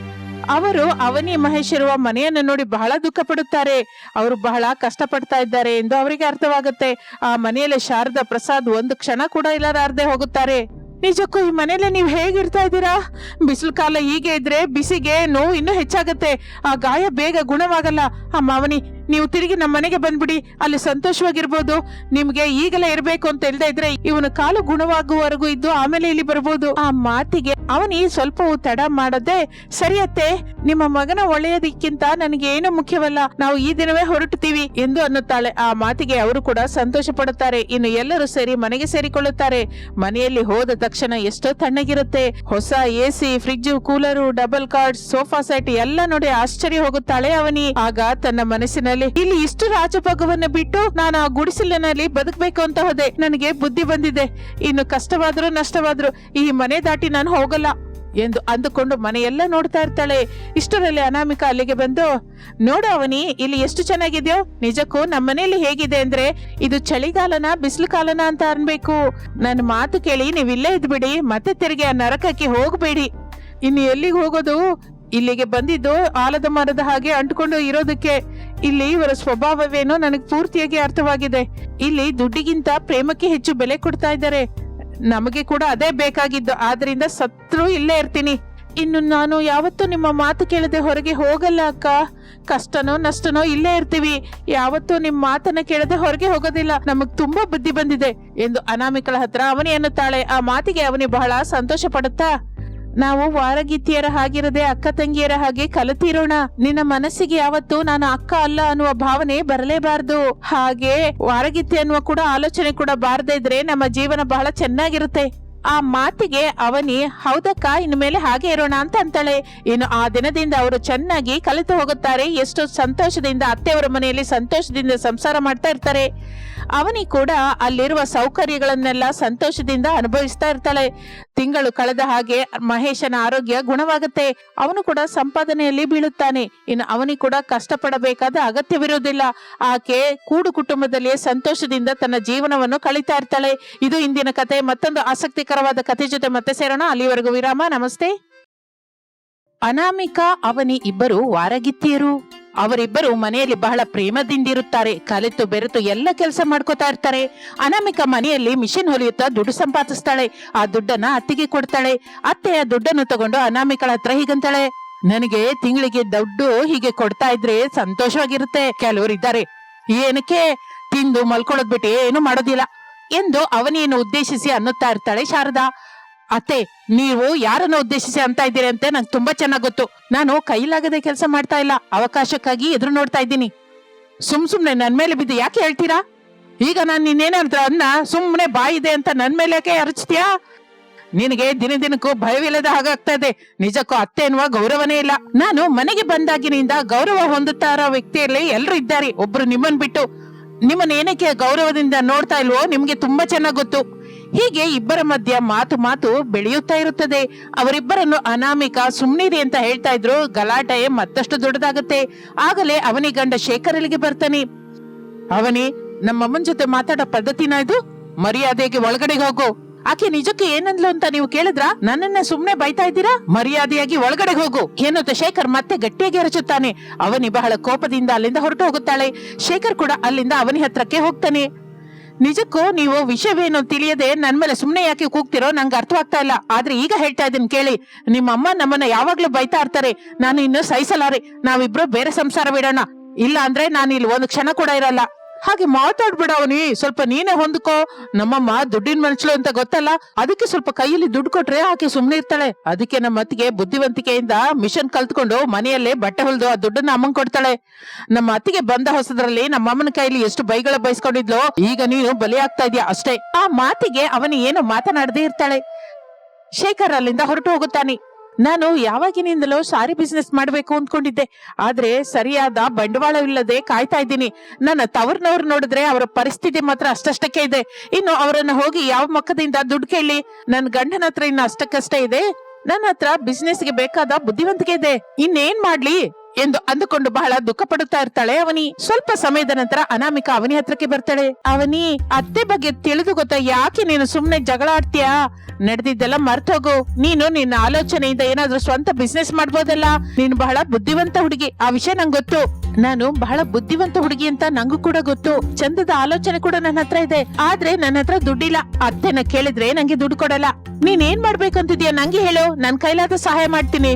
ಅವರು ಅವನಿ ಮಹೇಶ್ ಇರುವ ಮನೆಯನ್ನು ನೋಡಿ ಬಹಳ ದುಃಖ ಪಡುತ್ತಾರೆ ಅವರು ಬಹಳ ಕಷ್ಟಪಡ್ತಾ ಇದ್ದಾರೆ ಎಂದು ಅವರಿಗೆ ಅರ್ಥವಾಗುತ್ತೆ. ಆ ಮನೆಯಲ್ಲಿ ಶಾರದಾ ಪ್ರಸಾದ್ ಒಂದು ಕ್ಷಣ ಕೂಡ ಇಲ್ಲದಾರ್ದೆ ಹೋಗುತ್ತಾರೆ. ನಿಜಕ್ಕೂ ಈ ಮನೇಲಿ ನೀವು ಹೇಗಿರ್ತಾ ಇದ್ದೀರಾ? ಬಿಸಿಲು ಕಾಲ ಹೀಗೆ ಇದ್ರೆ ಬಿಸಿಗೆ ನೋವು ಇನ್ನೂ ಹೆಚ್ಚಾಗುತ್ತೆ. ಆ ಗಾಯ ಬೇಗ ಗುಣವಾಗಲ್ಲ. ಆ ಮಾವನಿ ನೀವು ತಿರುಗಿ ನಮ್ಮ ಮನೆಗೆ ಬಂದ್ಬಿಡಿ, ಅಲ್ಲಿ ಸಂತೋಷವಾಗಿರ್ಬೋದು. ನಿಮ್ಗೆ ಈಗಲೇ ಇರ್ಬೇಕು ಅಂತ ಇಲ್ದೇ ಇದ್ರೆ ಇವನು ಕಾಲು ಗುಣವಾಗುವವರೆಗೂ ಇದ್ದು ಆಮೇಲೆ ಇಲ್ಲಿ ಬರ್ಬೋದು. ಆ ಮಾತಿಗೆ ಅವನಿ ಸ್ವಲ್ಪವೂ ತಡ ಮಾಡದೆ ಸರಿಯತ್ತೆ ನಿಮ್ಮ ಮಗನ ಒಳ್ಳೆಯದಕ್ಕಿಂತ ನನಗೆ ಏನು ಮುಖ್ಯವಲ್ಲ, ನಾವು ಈ ದಿನವೇ ಹೊರಟುತ್ತೀವಿ ಎಂದು ಅನ್ನುತ್ತಾಳೆ. ಆ ಮಾತಿಗೆ ಅವರು ಕೂಡ ಸಂತೋಷ ಪಡುತ್ತಾರೆ ಇನ್ನು ಎಲ್ಲರೂ ಸೇರಿ ಮನೆಗೆ ಸೇರಿಕೊಳ್ಳುತ್ತಾರೆ. ಮನೆಯಲ್ಲಿ ಹೋದ ತಕ್ಷಣ ಎಷ್ಟೋ ತಣ್ಣಗಿರುತ್ತೆ. ಹೊಸ AC, fridge, cooler, double card, sofa set ಎಲ್ಲ ನೋಡಿ ಆಶ್ಚರ್ಯ ಹೋಗುತ್ತಾಳೆ ಅವನಿ. ಆಗ ತನ್ನ ಮನಸ್ಸಿನಲ್ಲಿ ಇಲ್ಲಿ ಇಷ್ಟು ರಾಜಭೋಗವನ್ನ ಬಿಟ್ಟು ನಾನು ಆ ಗುಡಿಸಲಿನಲ್ಲಿ ಬದುಕಬೇಕು ಅಂತ ಹೋದೆ. ನನಗೆ ಬುದ್ಧಿ ಬಂದಿದೆ. ಇನ್ನು ಕಷ್ಟವಾದ್ರೂ ನಷ್ಟವಾದ್ರೂ ಈ ಮನೆ ದಾಟಿ ನಾನು ಹೋಗಲ್ಲ ಎಂದು ಅಂದುಕೊಂಡು ಮನೆಯೆಲ್ಲ ನೋಡ್ತಾ ಇರ್ತಾಳೆ. ಇಷ್ಟರಲ್ಲಿ ಅನಾಮಿಕ ಅಲ್ಲಿಗೆ ಬಂದು, ನೋಡು ಅವನಿ, ಇಲ್ಲಿ ಎಷ್ಟು ಚೆನ್ನಾಗಿದ್ಯೋ, ನಿಜಕ್ಕೂ ನಮ್ಮ ಮನೆಯಲ್ಲಿ ಹೇಗಿದೆ ಅಂದ್ರೆ ಇದು ಚಳಿಗಾಲನ ಬಿಸಿಲು ಕಾಲನ ಅಂತ ಅನ್ಬೇಕು. ನನ್ನ ಮಾತು ಕೇಳಿ ನೀವು ಇಲ್ಲೇ ಇದ್ಬಿಡಿ, ಮತ್ತೆ ತಿರುಗಿ ಆ ನರಕಕ್ಕೆ ಹೋಗ್ಬೇಡಿ. ಇನ್ನು ಎಲ್ಲಿಗೆ ಹೋಗೋದು? ಇಲ್ಲಿಗೆ ಬಂದಿದ್ದು ಆಲದ ಮರದ ಹಾಗೆ ಅಂಟ್ಕೊಂಡು ಇರೋದಕ್ಕೆ. ಇಲ್ಲಿ ಇವರ ಸ್ವಭಾವವೇನೋ ನನಗೆ ಪೂರ್ತಿಯಾಗಿ ಅರ್ಥವಾಗಿದೆ. ಇಲ್ಲಿ ದುಡ್ಡಿಗಿಂತ ಪ್ರೇಮಕ್ಕೆ ಹೆಚ್ಚು ಬೆಲೆ ಕೊಡ್ತಾ ಇದ್ದಾರೆ. ನಮಗೆ ಕೂಡ ಅದೇ ಬೇಕಾಗಿದ್ದು, ಆದ್ರಿಂದ ಸತ್ರು ಇಲ್ಲೇ ಇರ್ತೀನಿ. ಇನ್ನು ನಾನು ಯಾವತ್ತೂ ನಿಮ್ಮ ಮಾತು ಕೇಳದೆ ಹೊರಗೆ ಹೋಗಲ್ಲ ಅಕ್ಕ. ಕಷ್ಟನೋ ನಷ್ಟನೋ ಇಲ್ಲೇ ಇರ್ತೀವಿ. ಯಾವತ್ತೂ ನಿಮ್ ಮಾತನ್ನ ಕೇಳದೆ ಹೊರಗೆ ಹೋಗೋದಿಲ್ಲ. ನಮಗ್ ತುಂಬಾ ಬುದ್ಧಿ ಬಂದಿದೆ. ಎಂದು ಅನಾಮಿಕಳ ಹತ್ರ ಅವನಿ ಎನ್ನುತ್ತಾಳೆ ಆ ಮಾತಿಗೆ ಅವನಿ ಬಹಳ ಸಂತೋಷ ಪಡುತ್ತಾ? ನಾವು ವಾರಗಿತ್ತಿಯರ ಹಾಗಿರದೆ ಅಕ್ಕ ತಂಗಿಯರ ಹಾಗೆ ಕಲಿತಿರೋಣ. ನಿನ್ನ ಮನಸ್ಸಿಗೆ ಯಾವತ್ತು ನಾನು ಅಕ್ಕ ಅಲ್ಲ ಅನ್ನುವ ಭಾವನೆ ಬರಲೇಬಾರದು. ಹಾಗೆ ವಾರಗಿತ್ತಿ ಅನ್ನುವ ಕೂಡ ಆಲೋಚನೆ ಕೂಡ ಬಾರದೇ ಇದ್ರೆ ನಮ್ಮ ಜೀವನ ಬಹಳ ಚೆನ್ನಾಗಿರುತ್ತೆ. ಆ ಮಾತಿಗೆ ಅವನಿ, ಹೌದಕ್ಕ, ಇನ್ನು ಮೇಲೆ ಹಾಗೆ ಇರೋಣ ಅಂತ ಅಂತಾಳೆ. ಇನ್ನು ಆ ದಿನದಿಂದ ಅವರು ಚೆನ್ನಾಗಿ ಕಲಿತು ಹೋಗುತ್ತಾರೆ. ಎಷ್ಟು ಸಂತೋಷದಿಂದ ಅತ್ತೆಯವರ ಮನೆಯಲ್ಲಿ ಸಂತೋಷದಿಂದ ಸಂಸಾರ ಮಾಡ್ತಾ ಇರ್ತಾರೆ. ಅವನಿ ಕೂಡ ಅಲ್ಲಿರುವ ಸೌಕರ್ಯಗಳನ್ನೆಲ್ಲ ಸಂತೋಷದಿಂದ ಅನುಭವಿಸ್ತಾ ಇರ್ತಾಳೆ. ತಿಂಗಳು ಕಳೆದ ಹಾಗೆ ಮಹೇಶನ ಆರೋಗ್ಯ ಗುಣವಾಗುತ್ತೆ. ಅವನು ಕೂಡ ಸಂಪಾದನೆಯಲ್ಲಿ ಬೀಳುತ್ತಾನೆ. ಇನ್ನು ಅವನಿಗೆ ಕೂಡ ಕಷ್ಟಪಡಬೇಕಾದ ಅಗತ್ಯವಿರುವುದಿಲ್ಲ. ಆಕೆ ಕೂಡು ಕುಟುಂಬದಲ್ಲಿಯೇ ಸಂತೋಷದಿಂದ ತನ್ನ ಜೀವನವನ್ನು ಕಳೀತಾ ಇರ್ತಾಳೆ. ಇದು ಇಂದಿನ ಕತೆ. ಮತ್ತೊಂದು ಆಸಕ್ತಿಕರವಾದ ಕತೆ ಜೊತೆ ಮತ್ತೆ ಸೇರೋಣ. ಅಲ್ಲಿವರೆಗೂ ವಿರಾಮ. ನಮಸ್ತೆ. ಅನಾಮಿಕಾ, ಅವನಿ ಇಬ್ಬರು ವಾರಗಿತ್ತಿಯರು. ಅವರಿಬ್ಬರು ಮನೆಯಲ್ಲಿ ಬಹಳ ಪ್ರೇಮದಿಂದಿರುತ್ತಾರೆ. ಕಲಿತು ಬೆರೆತು ಎಲ್ಲ ಕೆಲಸ ಮಾಡ್ಕೋತಾ ಇರ್ತಾರೆ. ಅನಾಮಿಕ ಮನೆಯಲ್ಲಿ ಮಿಷಿನ್ ಹೊಲಿಯುತ್ತಾ ದುಡ್ಡು ಸಂಪಾದಿಸ್ತಾಳೆ. ಆ ದುಡ್ಡನ್ನ ಅತ್ತಿಗೆ ಕೊಡ್ತಾಳೆ. ಅತ್ತೆ ಆ ದುಡ್ಡನ್ನು ತಗೊಂಡು ಅನಾಮಿಕಳ ಹತ್ರ ಹೀಗಂತಾಳೆ. ನನಗೆ ತಿಂಗಳಿಗೆ ದುಡ್ಡು ಹೀಗೆ ಕೊಡ್ತಾ ಇದ್ರೆ ಸಂತೋಷವಾಗಿರುತ್ತೆ. ಕೆಲವರು ಇದ್ದಾರೆ ಏನಕ್ಕೆ? ತಿಂದು ಮಲ್ಕೊಳ್ಳೋದ್ ಬಿಟ್ಟು ಏನು ಮಾಡೋದಿಲ್ಲ. ಎಂದು ಅವನೇನು ಉದ್ದೇಶಿಸಿ ಅನ್ನುತ್ತಾ ಇರ್ತಾಳೆ ಶಾರದಾ. ಅತ್ತೆ, ನೀವು ಯಾರನ್ನು ಉದ್ದೇಶಿಸಿ ಅಂತ ಇದ್ದೀರಿ ಅಂತ ನಂಗೆ ತುಂಬಾ ಚೆನ್ನಾಗ್ ಗೊತ್ತು. ನಾನು ಕೈಲಾಗದೆ ಕೆಲಸ ಮಾಡ್ತಾ ಇಲ್ಲ. ಅವಕಾಶಕ್ಕಾಗಿ ಎದುರು ನೋಡ್ತಾ ಇದ್ದೀನಿ. ಸುಮ್ ಸುಮ್ನೆ ನನ್ ಮೇಲೆ ಬಿದ್ದು ಯಾಕೆ ಹೇಳ್ತೀರಾ? ಈಗ ನಾನು ನಿನ್ನೇನಾದ್ರು ಅನ್ನ ಸುಮ್ಮನೆ ಬಾಯಿದೆ ಅಂತ ನನ್ ಮೇಲೆ ಯಾಕೆ ಅರಚ್ತೀಯಾ ನಿನಗೆ ದಿನ ದಿನಕ್ಕೂ ಭಯವಿಲ್ಲದ ಹಾಗಾಗ್ತಾ ಇದೆ. ನಿಜಕ್ಕೂ ಅತ್ತೆ ಎನ್ನುವ ಗೌರವನೇ ಇಲ್ಲ. ನಾನು ಮನೆಗೆ ಬಂದಾಗಿನಿಂದ ಗೌರವ ಹೊಂದುತ್ತಾ ಇರೋ ವ್ಯಕ್ತಿಯಲ್ಲಿ ಎಲ್ಲರೂ ಇದ್ದಾರೆ. ಒಬ್ರು ನಿಮ್ಮನ್ ಬಿಟ್ಟು ನಿಮ್ಮನ್ನ ಏನಕ್ಕೆ ಗೌರವದಿಂದ ನೋಡ್ತಾ ಇಲ್ವೋ ನಿಮ್ಗೆ ತುಂಬಾ ಚೆನ್ನಾಗ್ ಗೊತ್ತು. ಹೀಗೆ ಇಬ್ಬರ ಮಧ್ಯ ಮಾತು ಮಾತು ಬೆಳೆಯುತ್ತಾ ಇರುತ್ತದೆ. ಅವರಿಬ್ಬರನ್ನು ಅನಾಮಿಕ ಸುಮ್ನಿರಿ ಅಂತ ಹೇಳ್ತಾ ಇದ್ರು. ಗಲಾಟೆ ಮತ್ತಷ್ಟು ದೊಡ್ಡದಾಗುತ್ತೆ. ಆಗಲೇ ಅವನಿ ಗಂಡ ಶೇಖರ್ ಅಲ್ಲಿಗೆ ಬರ್ತಾನೆ. ಅವನಿ ನಮ್ಮಮ್ಮನ ಜೊತೆ ಮಾತಾಡೋ ಪದ್ಧತಿನ ಇದು? ಮರ್ಯಾದೆಗೆ ಒಳಗಡೆಗೆ ಹೋಗು. ಆಕೆ ನಿಜಕ್ಕೆ ಏನಂದ್ಲು ಅಂತ ನೀವು ಕೇಳಿದ್ರ? ನನ್ನನ್ನ ಸುಮ್ನೆ ಬೈತಾ ಇದ್ದೀರಾ? ಮರ್ಯಾದೆಯಾಗಿ ಒಳಗಡೆ ಹೋಗು. ಏನಂತ ಶೇಖರ್ ಮತ್ತೆ ಗಟ್ಟಿಯಾಗಿ ಎರಚುತ್ತಾನೆ ಅವನಿ ಬಹಳ ಕೋಪದಿಂದ ಅಲ್ಲಿಂದ ಹೊರಟು ಹೋಗುತ್ತಾಳೆ. ಶೇಖರ್ ಕೂಡ ಅಲ್ಲಿಂದ ಅವನಿ ಹತ್ರಕ್ಕೆ ಹೋಗ್ತಾನೆ. ನಿಜಕ್ಕೂ ನೀವು ವಿಷಯವೇನು ತಿಳಿಯದೆ ನನ್ ಮೇಲೆ ಸುಮ್ನೆ ಯಾಕೆ ಕೂಗ್ತಿರೋ ನಂಗೆ ಅರ್ಥವಾಗ್ತಾ ಇಲ್ಲ. ಆದ್ರೆ ಈಗ ಹೇಳ್ತಾ ಇದ್ದೀನಿ ಕೇಳಿ. ನಿಮ್ಮ ಅಮ್ಮ ನಮ್ಮನ್ನ ಯಾವಾಗ್ಲೂ ಬೈತಾ ಇರ್ತಾರೆ. ನಾನು ಇನ್ನು ಸಹಿಸಲಾರೆ. ನಾವಿಬ್ರು ಬೇರೆ ಸಂಸಾರ ಬಿಡೋಣ. ಇಲ್ಲ ಅಂದ್ರೆ ನಾನು ಇಲ್ಲಿ ಒಂದು ಕ್ಷಣ ಕೂಡ ಇರಲ್ಲ. ಹಾಗೆ ಮಾತಾಡ್ಬಿಡ ಅವನಿ. ಸ್ವಲ್ಪ ನೀನೇ ಹೊಂದ್ಕೋ. ನಮ್ಮಮ್ಮ ದುಡ್ಡಿನ ಮನುಷ್ಯಳು ಅಂತ ಗೊತ್ತಲ್ಲ? ಅದಕ್ಕೆ ಸ್ವಲ್ಪ ಕೈಯಲ್ಲಿ ದುಡ್ಡು ಕೊಟ್ರೆ ಆಕೆ ಸುಮ್ನೆ ಇರ್ತಾಳೆ. ಅದಕ್ಕೆ ನಮ್ಮ ಅತ್ತಿಗೆ ಬುದ್ಧಿವಂತಿಕೆಯಿಂದ ಮಿಷನ್ ಕಲ್ತ್ಕೊಂಡು ಮನೆಯಲ್ಲೇ ಬಟ್ಟೆ ಹೊಲ್ದು ಆ ದುಡ್ಡನ್ನ ಅಮ್ಮನ್ ಕೊಡ್ತಾಳೆ. ನಮ್ಮ ಅತ್ತಿಗೆ ಬಂದ ಹೊಸದ್ರಲ್ಲಿ ನಮ್ಮ ಅಮ್ಮನ ಕೈಲಿ ಎಷ್ಟು ಬೈಗಳ ಬಯಸ್ಕೊಂಡಿದ್ಲು ಈಗ ನೀನು ಬಲಿ ಆಗ್ತಾ ಇದೀಯ ಅಷ್ಟೇ. ಆ ಮಾತಿಗೆ ಅವನು ಏನು ಮಾತನಾಡದೇ ಇರ್ತಾಳೆ. ಶೇಖರ್ ಅಲ್ಲಿಂದ ಹೊರಟು ಹೋಗುತ್ತಾನೆ. ನಾನು ಯಾವಾಗಿನಿಂದಲೋ ಸಾರಿ ಬಿಸ್ನೆಸ್ ಮಾಡ್ಬೇಕು ಅಂದ್ಕೊಂಡಿದ್ದೆ. ಆದ್ರೆ ಸರಿಯಾದ ಬಂಡವಾಳವಿಲ್ಲದೆ ಕಾಯ್ತಾ ಇದ್ದೀನಿ. ನನ್ನ ತವರ್ನವ್ರು ನೋಡಿದ್ರೆ ಅವರ ಪರಿಸ್ಥಿತಿ ಮಾತ್ರ ಅಷ್ಟಷ್ಟಕ್ಕೆ ಇದೆ. ಇನ್ನು ಅವರನ್ನ ಹೋಗಿ ಯಾವ ಮಕ್ಕದಿಂದ ದುಡ್ಡು ಕೇಳಿ? ನನ್ ಗಂಡನ ಹತ್ರ ಇನ್ನು ಅಷ್ಟಕ್ಕಷ್ಟೇ ಇದೆ. ನನ್ನ ಹತ್ರ ಬಿಸ್ನೆಸ್ಗೆ ಬೇಕಾದ ಬುದ್ಧಿವಂತಿಕೆ ಇದೆ. ಇನ್ನೇನ್ ಮಾಡ್ಲಿ? ಎಂದು ಅಂದುಕೊಂಡು ಬಹಳ ದುಃಖ ಪಡುತ್ತಾ ಇರ್ತಾಳೆ ಅವನಿ. ಸ್ವಲ್ಪ ಸಮಯದ ನಂತರ ಅನಾಮಿಕ ಅವನಿ ಹತ್ರಕ್ಕೆ ಬರ್ತಾಳೆ. ಅವನಿ, ಅತ್ತೆ ಬಗ್ಗೆ ತಿಳಿದು ಗೊತ್ತಾ? ಯಾಕೆ ನೀನು ಸುಮ್ನೆ ಜಗಳ ಆಡ್ತೀಯಾ ನಡೆದಿದ್ದೆಲ್ಲ ಮರ್ತೋಗು. ನೀನು ನಿನ್ನ ಆಲೋಚನೆಯಿಂದ ಏನಾದ್ರೂ ಸ್ವಂತ ಬಿಸ್ನೆಸ್ ಮಾಡ್ಬೋದಲ್ಲ? ನೀನು ಬಹಳ ಬುದ್ಧಿವಂತ ಹುಡುಗಿ. ಆ ವಿಷಯ ನಂಗೆ ಗೊತ್ತು. ನಾನು ಬಹಳ ಬುದ್ಧಿವಂತ ಹುಡುಗಿ ಅಂತ ನಂಗೂ ಕೂಡ ಗೊತ್ತು. ಚಂದದ ಆಲೋಚನೆ ಕೂಡ ನನ್ನ ಹತ್ರ ಇದೆ. ಆದ್ರೆ ನನ್ನ ಹತ್ರ ದುಡ್ಡಿಲ್ಲ. ಅತ್ತೆನ ಕೇಳಿದ್ರೆ ನಂಗೆ ದುಡ್ಡು ಕೊಡಲ್ಲ. ನೀನ್ ಏನ್ ಮಾಡ್ಬೇಕಂತಿದ್ಯಾ? ನಂಗೆ ಹೇಳು. ನನ್ ಕೈಲಾದ ಸಹಾಯ ಮಾಡ್ತೀನಿ.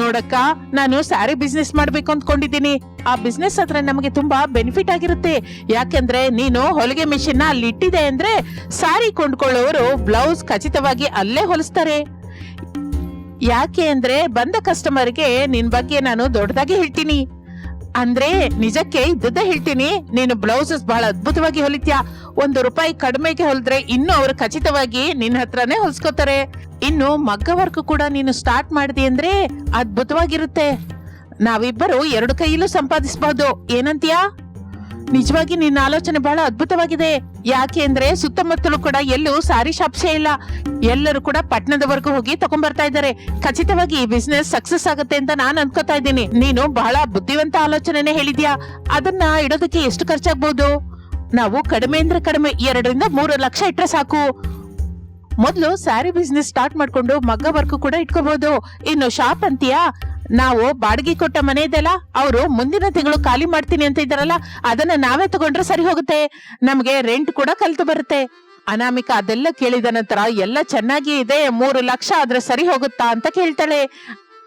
ನೋಡಕ್ಕ, ನಾನು ಸ್ಯಾರಿ ಬಿಸ್ನೆಸ್ ಮಾಡ್ಬೇಕು ಅಂದ್ಕೊಂಡಿದ್ದೀನಿ. ಆ ಬಿಸ್ನೆಸ್ ಹತ್ರ ನಮಗೆ ತುಂಬಾ ಬೆನಿಫಿಟ್ ಆಗಿರುತ್ತೆ. ಯಾಕೆಂದ್ರೆ ನೀನು ಹೊಲಿಗೆ ಮಿಷಿನ್ ಅಲ್ಲಿ ಇಟ್ಟಿದೆ ಅಂದ್ರೆ ಸಾರಿ ಕೊಂಡ್ಕೊಳ್ಳೋರು ಬ್ಲೌಸ್ ಖಚಿತವಾಗಿ ಅಲ್ಲೇ ಹೊಲಿಸ್ತಾರೆ. ಯಾಕೆ ಅಂದ್ರೆ ಬಂದ ಕಸ್ಟಮರ್ಗೆ ನಿನ್ ಬಗ್ಗೆ ನಾನು ದೊಡ್ಡದಾಗಿ ಹೇಳ್ತೀನಿ. ಅಂದ್ರೆ ನಿಜಕ್ಕೆ ಇದ್ದದ್ದೇ ಹೇಳ್ತೀನಿ, ನೀನು ಬ್ಲೌಸಸ್ ಬಹಳ ಅದ್ಭುತವಾಗಿ ಹೊಲಿತ್ಯಾ? ಒಂದು ರೂಪಾಯಿ ಕಡಿಮೆಗೆ ಹೊಲಿದ್ರೆ ಇನ್ನು ಅವರು ಖಚಿತವಾಗಿ ನಿನ್ನ ಹತ್ರನೇ ಹೊಲ್ಸ್ಕೋತಾರೆ. ಇನ್ನು ಮಗ್ಗ ವರ್ಕ್ ಕೂಡ ನೀನು ಸ್ಟಾರ್ಟ್ ಮಾಡಿದಿ ಅಂದ್ರೆ ಅದ್ಭುತವಾಗಿರುತ್ತೆ. ನಾವಿಬ್ಬರು ಎರಡು ಕೈಯಲ್ಲೂ ಸಂಪಾದಿಸಬಹುದು ಏನಂತೀಯಾ? ನಿಜವಾಗಿ ನಿನ್ನ ಆಲೋಚನೆ ಬಹಳ ಅದ್ಭುತವಾಗಿದೆ. ಯಾಕೆ ಅಂದ್ರೆ ಸುತ್ತಮುತ್ತಲೂ ಕೂಡ ಎಲ್ಲೂ ಸಾರಿ ಶಾಪ್ಸೇ ಇಲ್ಲ. ಎಲ್ಲರೂ ಕೂಡ ಪಟ್ಟಣದವರೆಗೂ ಹೋಗಿ ತಗೊಂಡ್ಬರ್ತಾ ಇದ್ದಾರೆ. ಖಚಿತವಾಗಿ ಈ ಬಿಸ್ನೆಸ್ ಸಕ್ಸಸ್ ಆಗುತ್ತೆ ಅಂತ ನಾನು ಅನ್ಕೋತಾ ಇದ್ದೀನಿ. ನೀನು ಬಹಳ ಬುದ್ಧಿವಂತ ಆಲೋಚನೆನೇ ಹೇಳಿದ್ಯಾ. ಅದನ್ನ ಇಡೋದಕ್ಕೆ ಎಷ್ಟು ಖರ್ಚಾಗ್ಬೋದು? ನಾವು ಕಡಿಮೆ ಅಂದ್ರೆ ಕಡಿಮೆ, ಎರಡರಿಂದ ಮೂರು ಲಕ್ಷ ಇಟ್ರೆ ಸಾಕು. ಮೊದಲು ಸ್ಯಾರಿ ಬಿಸ್ನೆಸ್ ಸ್ಟಾರ್ಟ್ ಮಾಡ್ಕೊಂಡು ಮಗ್ಗ ವರ್ಕ್ ಕೂಡ ಇಟ್ಕೋಬಹುದು ಇನ್ನು ಶಾಪ್ ಅಂತೀಯಾ? ನಾವು ಬಾಡಿಗೆ ಕೊಟ್ಟ ಮನೆ ಇದೆಲ್ಲ ಅವರು ಮುಂದಿನ ತಿಂಗಳು ಖಾಲಿ ಮಾಡ್ತೀನಿ ಅಂತ ಇದ್ದಾರಲ್ಲ, ಅದನ್ನ ನಾವೇ ತಗೊಂಡ್ರೆ ಸರಿ ಹೋಗುತ್ತೆ. ನಮ್ಗೆ ರೆಂಟ್ ಕೂಡ ಕಲ್ತು ಬರುತ್ತೆ. ಅನಾಮಿಕ ಅದೆಲ್ಲ ಕೇಳಿದ ನಂತರ ಎಲ್ಲ ಚೆನ್ನಾಗಿ ಇದೆ, ಮೂರು ಲಕ್ಷ ಆದ್ರೆ ಸರಿ ಹೋಗುತ್ತಾ ಅಂತ ಕೇಳ್ತಾಳೆ.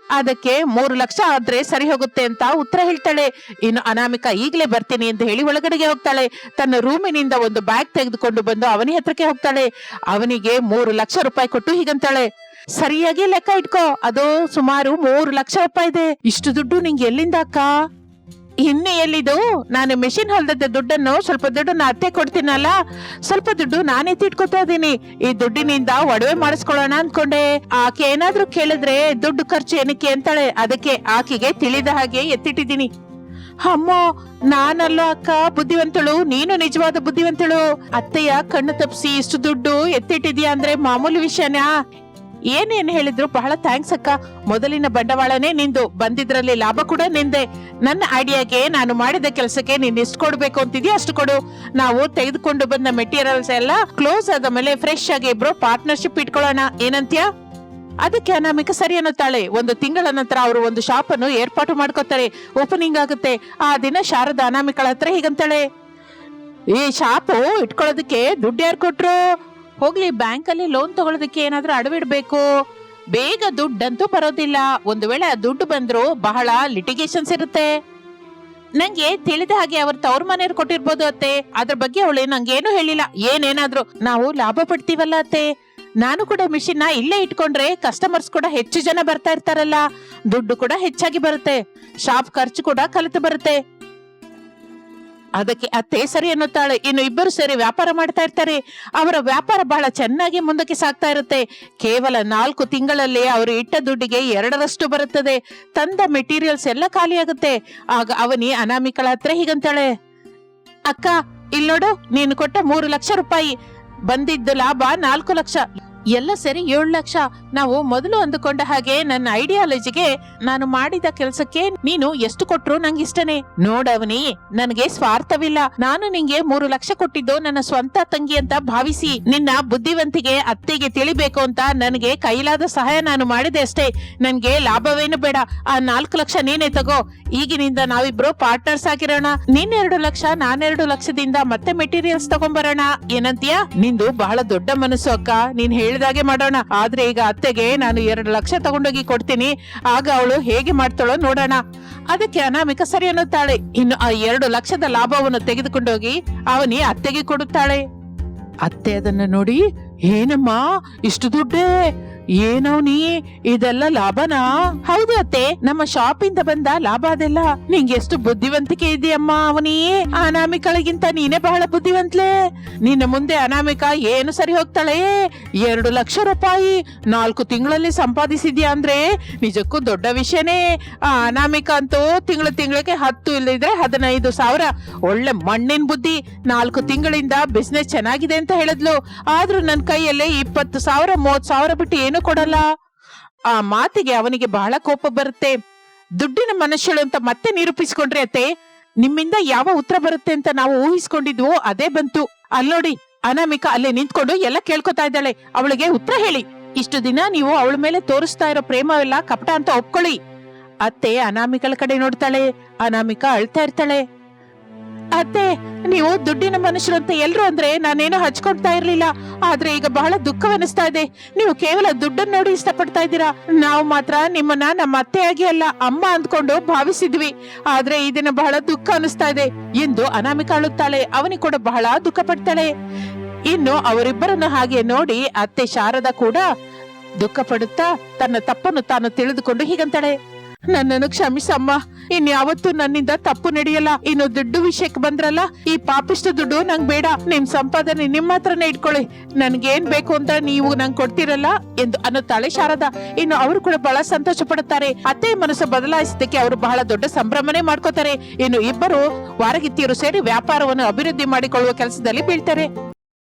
ಅದಕ್ಕೆ ಮೂರು ಲಕ್ಷ ಆದ್ರೆ ಸರಿ ಹೋಗುತ್ತೆ ಅಂತ ಉತ್ತರ ಹೇಳ್ತಾಳೆ. ಇನ್ನು ಅನಾಮಿಕ ಈಗ್ಲೇ ಬರ್ತೀನಿ ಅಂತ ಹೇಳಿ ಒಳಗಡೆಗೆ ಹೋಗ್ತಾಳೆ. ತನ್ನ ರೂಮಿನಿಂದ ಒಂದು ಬ್ಯಾಗ್ ತೆಗೆದುಕೊಂಡು ಬಂದು ಅವನಿ ಹತ್ರಕ್ಕೆ ಹೋಗ್ತಾಳೆ. ಅವನಿಗೆ ಮೂರು ಲಕ್ಷ ರೂಪಾಯಿ ಕೊಟ್ಟು ಹೀಗಂತಾಳೆ. ಸರಿಯಾಗಿ ಲೆಕ್ಕ ಇಟ್ಕೋ. ಅದು ಸುಮಾರು ಮೂರು ಲಕ್ಷ ರೂಪಾಯಿ ಇದೆ. ಇಷ್ಟು ದುಡ್ಡು ನಿಂಗೆ ಎಲ್ಲಿಂದ ಅಕ್ಕ? ಇನ್ನು ಎಲ್ಲಿದು ನಾನು ಮೆಷಿನ್ ಹೊಲ್ದದ ದುಡ್ಡನ್ನು ಸ್ವಲ್ಪ ದುಡ್ಡನ್ನ ಅತ್ತೆ ಕೊಡ್ತೀನಲ್ಲ, ಸ್ವಲ್ಪ ದುಡ್ಡು ನಾನೇ ತಿಟ್ಕೋತಾ ಇದ್ದೀನಿ. ಈ ದುಡ್ಡಿನಿಂದ ಒಡವೆ ಮಾಡಿಸ್ಕೊಳ್ಳೋಣ ಅನ್ಕೊಂಡೆ ಆಕೆ ಏನಾದ್ರೂ ಕೇಳಿದ್ರೆ ದುಡ್ಡು ಖರ್ಚು ಏನಕ್ಕೆ ಅಂತಾಳೆ. ಅದಕ್ಕೆ ಆಕೆಗೆ ತಿಳಿದ ಹಾಗೆ ಎತ್ತಿಟ್ಟಿದ್ದೀನಿ. ಅಮ್ಮೋ, ನಾನಲ್ಲ ಅಕ್ಕ, ಬುದ್ಧಿವಂತಳು. ನೀನು ನಿಜವಾದ ಬುದ್ಧಿವಂತಳು. ಅತ್ತೆಯ ಕಣ್ಣು ತಪ್ಪಿಸಿ ಇಷ್ಟು ದುಡ್ಡು ಎತ್ತಿಟ್ಟಿದ್ಯಾ ಅಂದ್ರೆ ಮಾಮೂಲಿ ವಿಷಯನಾ? ಏನೇನ್ ಹೇಳಿದ್ರು ಬಹಳ ಥ್ಯಾಂಕ್ಸ್ ಅಕ್ಕ. ಮೊದಲಿನ ಬಂಡವಾಳನೇ ನಿಂದು. ಬಂದಿದ್ರಲ್ಲಿ ಲಾಭ ಕೂಡ ನಿಂದೆ. ನನ್ನ ಐಡಿಯಾಗೆ ನಾನು ಮಾಡಿದ ಕೆಲಸಕ್ಕೆ ನೀನ್ ಎಷ್ಟು ಕೊಡ್ಬೇಕು ಅಂತಿದ್ಯಾ ಅಷ್ಟು ಕೊಡು. ನಾವು ತೆಗೆದುಕೊಂಡು ಬಂದ ಮೆಟೀರಿಯಲ್ಸ್ ಎಲ್ಲ ಕ್ಲೋಸ್ ಆದ ಮೇಲೆ ಫ್ರೆಶ್ ಆಗಿ ಇಬ್ರು ಪಾರ್ಟ್ನರ್ಶಿಪ್ ಇಟ್ಕೊಳ್ಳೋಣ. ಏನಂತ್ಯಾ? ಅದಕ್ಕೆ ಅನಾಮಿಕ ಸರಿ ಅನ್ನುತ್ತಾಳೆ. ಒಂದು ತಿಂಗಳ ನಂತರ ಅವರು ಒಂದು ಶಾಪ್ ಅನ್ನು ಏರ್ಪಾಟು ಮಾಡ್ಕೋತಾರೆ. ಓಪನಿಂಗ್ ಆಗುತ್ತೆ. ಆ ದಿನ ಶಾರದ ಅನಾಮಿಕಳ ಹತ್ರ ಹೀಗಂತಾಳೆ. ಈ ಶಾಪು ಇಟ್ಕೊಳ್ಳೋದಕ್ಕೆ ದುಡ್ಡು ಯಾರು ಕೊಟ್ರು? ಹೋಗ್ಲಿ ಬ್ಯಾಂಕ್ ಅಲ್ಲಿ ಲೋನ್ ತಗೊಳ್ಳೋದಕ್ಕೆ ಏನಾದ್ರೂ ಅಡವಿಡ್ಬೇಕು ಬೇಗ ದುಡ್ಡಂತೂ ಬರೋದಿಲ್ಲ. ಒಂದು ವೇಳೆ ಆ ದುಡ್ಡು ಬಂದ್ರು ಬಹಳ ಲಿಟಿಗೇಷನ್ಸ್ ಇರುತ್ತೆ. ನಂಗೆ ತಿಳಿದ ಹಾಗೆ ಅವ್ರ ತವ್ರ ಮನೆಯವ್ರು ಕೊಟ್ಟಿರ್ಬೋದು ಅತ್ತೆ. ಅದ್ರ ಬಗ್ಗೆ ಅವಳು ನಂಗೇನು ಹೇಳಿಲ್ಲ. ಏನೇನಾದ್ರು ನಾವು ಲಾಭ ಪಡ್ತೀವಲ್ಲ ಅತ್ತೆ. ನಾನು ಕೂಡ ಮಿಷಿನ್ನ ಇಲ್ಲೇ ಇಟ್ಕೊಂಡ್ರೆ ಕಸ್ಟಮರ್ಸ್ ಕೂಡ ಹೆಚ್ಚು ಜನ ಬರ್ತಾ ಇರ್ತಾರಲ್ಲ. ದುಡ್ಡು ಕೂಡ ಹೆಚ್ಚಾಗಿ ಬರುತ್ತೆ. ಶಾಪ್ ಖರ್ಚು ಕೂಡ ಕಲಿತು ಬರುತ್ತೆ. ಅದಕ್ಕೆ ಅತ್ತೆ ಸರಿ ಎನ್ನುತ್ತಾಳೆ. ಇನ್ನು ಇಬ್ಬರು ಸೇರಿ ವ್ಯಾಪಾರ ಮಾಡ್ತಾ ಇರ್ತಾರೆ. ಅವರ ವ್ಯಾಪಾರ ಬಹಳ ಚೆನ್ನಾಗಿ ಮುಂದಕ್ಕೆ ಸಾಗ್ತಾ ಇರುತ್ತೆ. ಕೇವಲ ನಾಲ್ಕು ತಿಂಗಳಲ್ಲಿ ಅವರು ಇಟ್ಟ ದುಡ್ಡಿಗೆ ಎರಡರಷ್ಟು ಬರುತ್ತದೆ. ತಂದ ಮೆಟೀರಿಯಲ್ಸ್ ಎಲ್ಲ ಖಾಲಿಯಾಗುತ್ತೆ ಆಗ ಅವನಿ ಅನಾಮಿಕಳ ಹತ್ರ ಹೀಗಂತಾಳೆ. ಅಕ್ಕ ಇಲ್ಲಿ ನೋಡು ನೀನು ಕೊಟ್ಟ ಮೂರು ಲಕ್ಷ ರೂಪಾಯಿ. ಬಂದಿದ್ದ ಲಾಭ ನಾಲ್ಕು ಲಕ್ಷ. ಎಲ್ಲ ಸೇರಿ ಏಳು ಲಕ್ಷ. ನಾವು ಮೊದಲು ಅಂದುಕೊಂಡ ಹಾಗೆ ನನ್ನ ಐಡಿಯಾಲಜಿಗೆ ನಾನು ಮಾಡಿದ ಕೆಲಸಕ್ಕೆ ನೀನು ಎಷ್ಟು ಕೊಟ್ರು ನಂಗೆ ಇಷ್ಟನೇ. ನೋಡವನಿ ನನಗೆ ಸ್ವಾರ್ಥವಿಲ್ಲ. ನಾನು ನಿಂಗೆ ಮೂರು ಲಕ್ಷ ಕೊಟ್ಟಿದ್ದು ನನ್ನ ಸ್ವಂತ ತಂಗಿ ಅಂತ ಭಾವಿಸಿ, ನಿನ್ನ ಬುದ್ಧಿವಂತಿಗೆ, ಅತ್ತೆಗೆ ತಿಳಿಬೇಕು ಅಂತ ನನಗೆ ಕೈಲಾದ ಸಹಾಯ ನಾನು ಮಾಡಿದೆ ಅಷ್ಟೇ. ನನ್ಗೆ ಲಾಭವೇನು ಬೇಡ. ಆ ನಾಲ್ಕು ಲಕ್ಷ ನೀನೇ ತಗೋ. ಈಗಿನಿಂದ ನಾವಿಬ್ರು ಪಾರ್ಟ್ನರ್ಸ್ ಆಗಿರೋಣ. ನೀನ್ ಎರಡು ಲಕ್ಷ, ನಾನೆರಡು ಲಕ್ಷದಿಂದ ಮತ್ತೆ ಮೆಟೀರಿಯಲ್ಸ್ ತಗೊಂಬರೋಣ. ಏನಂತೀಯ? ನಿಂದು ಬಹಳ ದೊಡ್ಡ ಮನಸ್ಸು ಅಕ್ಕ. ನೀನ್ ಹೇಳಿದಾಗೆ ಮಾಡೋಣ. ಆದ್ರೆ ಈಗ ಅತ್ತೆಗೆ ನಾನು ಎರಡು ಲಕ್ಷ ತಗೊಂಡೋಗಿ ಕೊಡ್ತೀನಿ. ಆಗ ಅವಳು ಹೇಗೆ ಮಾಡ್ತಾಳೋ ನೋಡೋಣ. ಅದಕ್ಕೆ ಅನಾಮಿಕ ಸರಿ ಅನ್ನುತ್ತಾಳೆ. ಇನ್ನು ಆ ಎರಡು ಲಕ್ಷದ ಲಾಭವನ್ನು ತೆಗೆದುಕೊಂಡೋಗಿ ಅವನಿ ಅತ್ತೆಗೆ ಕೊಡುತ್ತಾಳೆ. ಅತ್ತೆ ಅದನ್ನ ನೋಡಿ, ಏನಮ್ಮ, ಇಷ್ಟು ದುಡ್ಡೇ? ಏನವನಿ ಇದೆಲ್ಲ ಲಾಭನಾ? ಹೌದು ಅತ್ತೆ, ನಮ್ಮ ಶಾಪ್ ಇಂದ ಬಂದ ಲಾಭ ಅದೆಲ್ಲ. ನಿಂಗೆ ಎಷ್ಟು ಬುದ್ಧಿವಂತಿಕೆ ಇದೆಯಮ್ಮ ಅವನಿ? ಅನಾಮಿಕಳಿಗಿಂತ ನೀನೇ ಬಹಳ ಬುದ್ಧಿವಂತ್ಲೆ. ನಿನ್ನ ಮುಂದೆ ಅನಾಮಿಕ ಏನು ಸರಿ ಹೋಗ್ತಾಳೆ? ಎರಡು ಲಕ್ಷ ರೂಪಾಯಿ ನಾಲ್ಕು ತಿಂಗಳಲ್ಲಿ ಸಂಪಾದಿಸಿದ್ಯಾ ಅಂದ್ರೆ ನಿಜಕ್ಕೂ ದೊಡ್ಡ ವಿಷಯನೇ. ಆ ಅನಾಮಿಕ ಅಂತೂ ತಿಂಗಳ ತಿಂಗಳಿಗೆ ಹತ್ತು ಇಲ್ಲದಿದ್ರೆ ಹದಿನೈದು ಸಾವಿರ. ಒಳ್ಳೆ ಮಣ್ಣಿನ ಬುದ್ಧಿ. ನಾಲ್ಕು ತಿಂಗಳಿಂದ ಬಿಸ್ನೆಸ್ ಚೆನ್ನಾಗಿದೆ ಅಂತ ಹೇಳಿದ್ಲು. ಆದ್ರೂ ನನ್ನ ಕೈಯಲ್ಲೇ ಇಪ್ಪತ್ತು ಸಾವಿರ, ಮೂವತ್ತು ಸಾವಿರ ಬಿಟ್ಟು ಏನು ಕೊಡಲ್ಲ. ಆ ಮಾತಿಗೆ ಅವನಿಗೆ ಬಹಳ ಕೋಪ ಬರುತ್ತೆ. ದುಡ್ಡಿನ ಮನುಷ್ಯಳು ಅಂತ ಮತ್ತೆ ನಿರೂಪಿಸಿಕೊಂಡ್ರೆ ಅತ್ತೆ, ನಿಮ್ಮಿಂದ ಯಾವ ಉತ್ತರ ಬರುತ್ತೆ ಅಂತ ನಾವು ಊಹಿಸ್ಕೊಂಡಿದ್ವು ಅದೇ ಬಂತು. ಅಲ್ಲೋಡಿ ಅನಾಮಿಕಾ ಅಲ್ಲೇ ನಿಂತ್ಕೊಂಡು ಎಲ್ಲ ಕೇಳ್ಕೊತಾ ಇದ್ದಾಳೆ. ಅವಳಿಗೆ ಉತ್ತರ ಹೇಳಿ. ಇಷ್ಟು ದಿನ ನೀವು ಅವಳ ಮೇಲೆ ತೋರಿಸ್ತಾ ಇರೋ ಪ್ರೇಮವೆಲ್ಲ ಕಪಟ ಅಂತ ಒಪ್ಕೊಳ್ಳಿ. ಅತ್ತೆ ಅನಾಮಿಕಳ ಕಡೆ ನೋಡ್ತಾಳೆ, ಅನಾಮಿಕ ಅಳ್ತಾ ಇರ್ತಾಳೆ. ಅತ್ತೆ, ನೀವು ದುಡ್ಡಿನ ಮನುಷ್ಯರು ಅಂತ ಎಲ್ರು ಅಂದ್ರೆ ನಾನೇನೋ ಹಚ್ಕೊಡ್ತಾ ಇರ್ಲಿಲ್ಲ. ಆದ್ರೆ ಈಗ ಬಹಳ ದುಃಖವೆನಿಸ್ತಾ ಇದೆ. ನೀವು ಕೇವಲ ದುಡ್ಡನ್ನ ನೋಡಿ ಇಷ್ಟಪಡ್ತಾ ಇದ್ದೀರಾ? ನಾವು ಮಾತ್ರ ನಿಮ್ಮನ್ನ ನಮ್ಮ ಅತ್ತೆಯಾಗಿ ಅಲ್ಲ, ಅಮ್ಮ ಅಂದ್ಕೊಂಡು ಭಾವಿಸಿದ್ವಿ. ಆದ್ರೆ ಇದನ್ನ ದಿನ ಬಹಳ ದುಃಖ ಅನಿಸ್ತಾ ಇದೆ. ಎಂದು ಅನಾಮಿಕ ಅಳುತ್ತಾಳೆ. ಅವನಿಗೆ ಕೂಡ ಬಹಳ ದುಃಖ ಪಡ್ತಾಳೆ. ಇನ್ನು ಅವರಿಬ್ಬರನ್ನು ಹಾಗೆ ನೋಡಿ ಅತ್ತೆ ಶಾರದಾ ಕೂಡ ದುಃಖ ಪಡುತ್ತಾ ತನ್ನ ತಪ್ಪನ್ನು ತಾನು ತಿಳಿದುಕೊಂಡು ಹೀಗಂತಾಳೆ. ನನ್ನನ್ನು ಕ್ಷಮಿಸಮ್ಮ. ಇನ್ಯಾವತ್ತೂ ನನ್ನಿಂದ ತಪ್ಪು ನಡೆಯಲ್ಲ. ಇನ್ನು ದುಡ್ಡು ವಿಷಯಕ್ಕೆ ಬಂದ್ರಲ್ಲ? ಈ ಪಾಪಿಷ್ಟ ದುಡ್ಡು ನಂಗ್ ಬೇಡ. ನಿಮ್ ಸಂಪಾದನೆ ನಿಮ್ಮ ಹತ್ರನೇ ಇಟ್ಕೊಳ್ಳಿ. ನನ್ಗೇನ್ ಬೇಕು ಅಂತ ನೀವು ನಂಗ್ ಕೊಡ್ತಿರಲ್ಲ? ಎಂದು ಅನ್ನುತ್ತಾಳೆ ಶಾರದಾ. ಇನ್ನು ಅವರು ಕೂಡ ಬಹಳ ಸಂತೋಷ ಪಡುತ್ತಾರೆ. ಅತ್ತೆ ಮನಸ್ಸು ಬದಲಾಯಿಸಿದಕ್ಕೆ ಅವರು ಬಹಳ ದೊಡ್ಡ ಸಂಭ್ರಮನೆ ಮಾಡ್ಕೋತಾರೆ. ಇನ್ನು ಇಬ್ಬರು ವಾರಗಿತ್ತಿಯರು ಸೇರಿ ವ್ಯಾಪಾರವನ್ನು ಅಭಿವೃದ್ಧಿ ಮಾಡಿಕೊಳ್ಳುವ ಕೆಲಸದಲ್ಲಿ ಬೀಳ್ತಾರೆ.